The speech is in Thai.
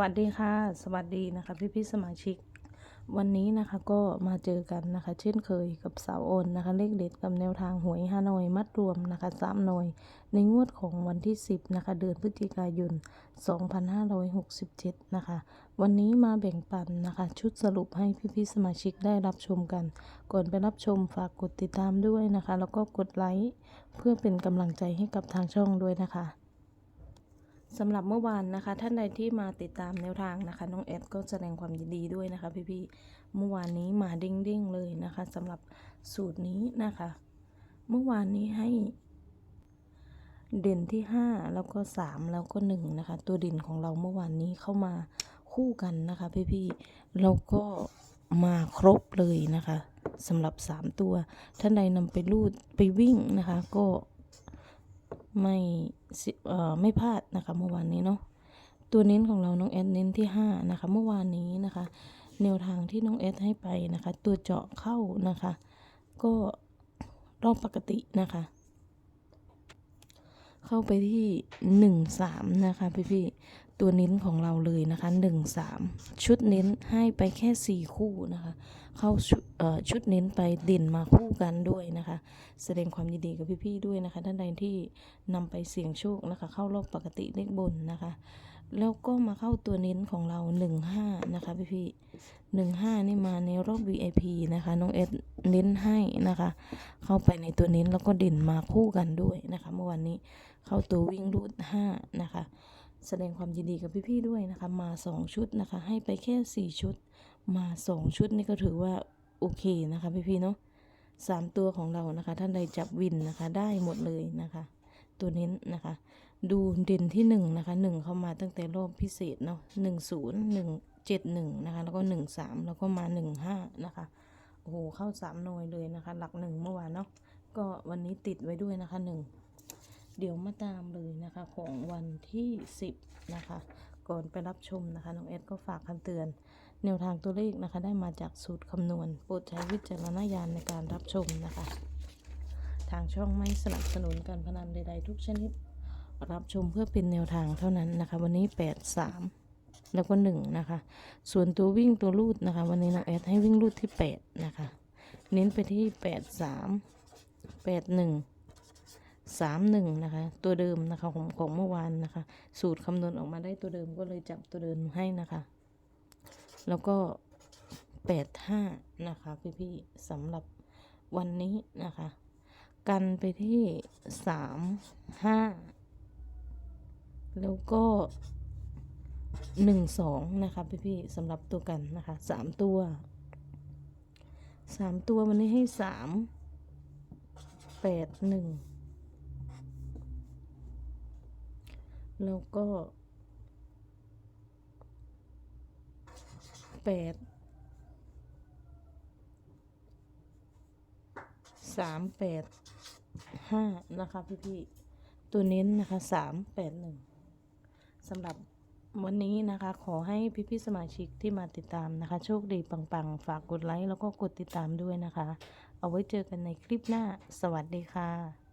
วัสดีค่ะ สวัสดีนะคะพี่พี่สมาชิก วันนี้นะคะก็มาเจอกันนะคะ เช่นเคยกับสาวโอนนะคะ เลขเด็ดกับแนวทางหวยฮานอยมัดรวมนะคะสามหน่วย ในงวดของวันที่ 10นะคะเดือนพฤศจิกายน 2567 นะคะ วันนี้มาแบ่งปันนะคะ ชุดสรุปให้พี่พี่สมาชิกได้รับชมกัน ก่อนไปรับชมฝากกดติดตามด้วยนะคะ แล้วก็กดไลค์เพื่อเป็นกำลังใจให้กับทางช่องด้วยนะคะ สำหรับเมื่อวานนะคะ ท่านใดที่มาติดตามแนวทางนะคะ น้องแอดก็แสดงความยินดีด้วยนะคะพี่ๆเมื่อวานนี้มาเด้งๆเลยนะคะสำหรับสูตรนี้นะคะ เมื่อวานนี้ให้ เด่นที่ 5 แล้วก็ 3 แล้วก็ 1 นะคะ ตัวเด่นของเราเมื่อวานนี้เข้ามาคู่กันนะคะพี่ๆแล้วก็มาครบเลยนะคะสำหรับ 3 ตัว ท่านใดนำไปรูดไปวิ่งนะคะ ก็ ไม่เอ่อไม่พลาดนะคะเมื่อวานนี้เนาะตัวเน้นของเราน้องแอดเน้นที่ 5 นะคะ เมื่อวานนี้นะคะ แนวทางที่น้องแอดให้ไปนะคะ ตัวเจาะเข้านะคะ ก็รอบปกตินะคะ เข้าไปที่หนึ่งสามนะคะพี่พี่ ตัวเน้นของเราเลยนะคะหนึ่งสามชุดเน้นให้ไปแค่สี่คู่นะคะ เข้าชุดเอ่อชุดเน้นไปเด่นมาคู่กันด้วยนะคะ แสดงความยินดีกับพี่ๆด้วยนะคะ ท่านใดที่นำไปเสี่ยงโชคนะคะ เข้ารอบปกติเลขบนนะคะ แล้วก็มาเข้าตัวเน้นของเราหนึ่งห้านะคะพี่ๆหนึ่งห้านี่มาในรอบ VIP นะคะน้องเอสเน้นให้นะคะ เข้าไปในตัวเน้นแล้วก็เด่นมาคู่กันด้วยนะคะ เมื่อวานนี้เข้าตัววิ่งรูดห้านะคะ แสดงความยินดีกับพี่ๆด้วยนะคะ มาสองชุดนะคะ ให้ไปแค่สี่ชุด มาสองชุดนี่ก็ถือว่าโอเคนะคะพี่ๆเนาะสามตัวของเรานะคะ ท่านใดจับวินนะคะ ได้หมดเลยนะคะ ตัวเน้นนะคะ ดูเด่นที่หนึ่งนะคะหนึ่งเข้ามาตั้งแต่รอบพิเศษเนาะหนึ่งศูนย์หนึ่งเจ็ดหนึ่งนะคะ แล้วก็หนึ่งสามแล้วก็มาหนึ่งห้านะคะโอ้โหเข้าสามหน่วยเลยนะคะ หลักหนึ่งเมื่อวานเนาะก็วันนี้ติดไว้ด้วยนะคะหนึ่ง เดี๋ยวมาตามเลยนะคะของวันที่สิบนะคะ ก่อนไปรับชมนะคะน้องเอสก็ฝากคำเตือน แนวทางตัวเลขนะคะ ได้มาจากสูตรคำนวณ โปรดใช้วิจารณญาณในการรับชมนะคะ ทางช่องไม่สนับสนุนการพนันใด ๆ ทุกชนิด รับชมเพื่อเป็นแนวทางเท่านั้นนะคะ วันนี้ 8 3 แล้วก็ 1 นะคะ ส่วนตัววิ่งตัวรูดนะคะ วันนี้น้องแอดให้วิ่งรูดที่ 8 นะคะ เน้นไปที่ 8 3 8 1 3 1นะคะ ตัวเดิมนะคะของของเมื่อวานนะคะ สูตรคำนวณออกมาได้ตัวเดิมก็เลยจับตัวเดิมให้นะคะ แล้วก็ 85 นะคะพี่ๆสำหรับวันนี้นะคะ กันไปที่สามห้าแล้วก็หนึ่งสองนะคะพี่พี่ๆสำหรับตัวกันนะคะสามตัวสามตัววันนี้ให้สาม แล้วก็แปดสามแปดห้านะคะพี่พี่ๆตัวเน้นนะคะสามแปดหนึ่งสำหรับวันนี้นะคะ ขอให้พี่พี่ๆสมาชิกที่มาติดตามนะคะ โชคดีปังๆ ฝากกดไลค์แล้วก็กดติดตามด้วยนะคะ เอาไว้เจอกันในคลิปหน้า สวัสดีค่ะ